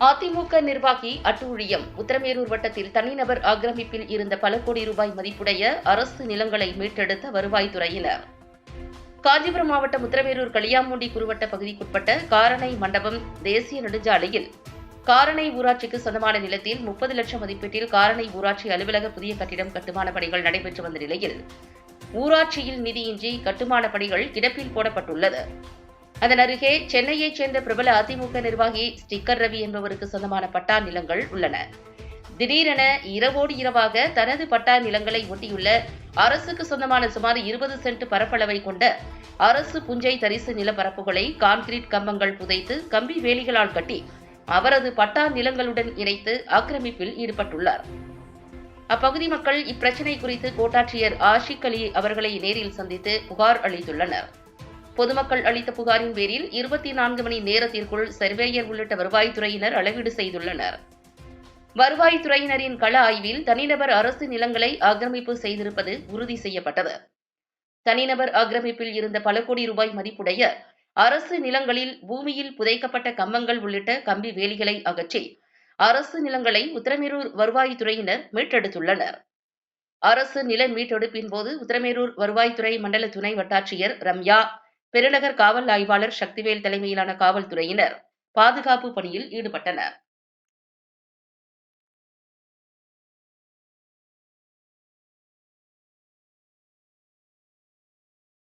அதிமுக நிர்வாகி அட்டூழியம். உத்தரமேரூர் வட்டத்தில் தனிநபர் ஆக்கிரமிப்பில் இருந்த பல கோடி ரூபாய் மதிப்புடைய அரசு நிலங்களை மீட்டெடுத்த வருவாய்த்துறையினர். காஞ்சிபுரம் மாவட்டம் உத்தரமேரூர் களியாமூண்டி குறுவட்ட பகுதிக்குட்பட்ட காரணை மண்டபம் தேசிய நெடுஞ்சாலையில். காரணை ஊராட்சிக்கு சொந்தமான நிலத்தில் முப்பது லட்சம் மதிப்பீட்டில் காரணை ஊராட்சி அலுவலக புதிய கட்டிடம் கட்டுமான பணிகள் நடைபெற்று வந்த நிலையில் ஊராட்சியில் நிதியின்றி கட்டுமான பணிகள் கிடப்பில் போடப்பட்டுள்ளது. அதன் அருகே சென்னையைச் சேர்ந்த பிரபல அதிமுக நிர்வாகி ஸ்டிக்கர் ரவி என்பவருக்கு சொந்தமான பட்டா நிலங்கள் உள்ளன. திடீரென இரவோடு இரவாக தனது பட்டா நிலங்களை ஒட்டியுள்ள அரசுக்கு சொந்தமான சுமார் இருபது சென்ட் பரப்பளவை கொண்ட அரசு புஞ்சை தரிசு நிலப்பரப்புகளை கான்கிரீட் கம்பங்கள் புதைத்து கம்பி வேலிகளால் கட்டி அவரது பட்டா நிலங்களுடன் இணைத்து ஆக்கிரமிப்பில் ஈடுபட்டுள்ளார். அப்பகுதி மக்கள் இப்பிரச்சினை குறித்து கோட்டாட்சியர் ஆஷிக் அலி அவர்களை நேரில் சந்தித்து புகார் அளித்துள்ளனர். பொதுமக்கள் அளித்த புகாரின் பேரில் இருபத்தி நான்கு மணி நேரத்திற்குள் சர்வேயர் உள்ளிட்ட வருவாய்த்துறையினர் அளவீடு செய்துள்ளனர். வருவாய்த்துறையினரின் கள ஆய்வில் தனிநபர் அரசு நிலங்களை ஆக்கிரமிப்பு செய்திருப்பது உறுதி செய்யப்பட்டது. தனிநபர் ஆக்கிரமிப்பில் இருந்த பல கோடி ரூபாய் மதிப்புடைய அரசு நிலங்களில் பூமியில் புதைக்கப்பட்ட கம்பங்கள் உள்ளிட்ட கம்பி வேலிகளை அகற்றி அரசு நிலங்களை உத்தரமேரூர் வருவாய்த்துறையினர் மீட்டெடுத்துள்ளனர். அரசு நில மீட்டெடுப்பின் போது உத்தரமேரூர் வருவாய்த்துறை மண்டல துணை வட்டாட்சியர் ரம்யா பெருநகர் காவல் ஆய்வாளர் சக்திவேல் தலைமையிலான காவல்துறையினர் பாதுகாப்பு பணியில் ஈடுபட்டனர்.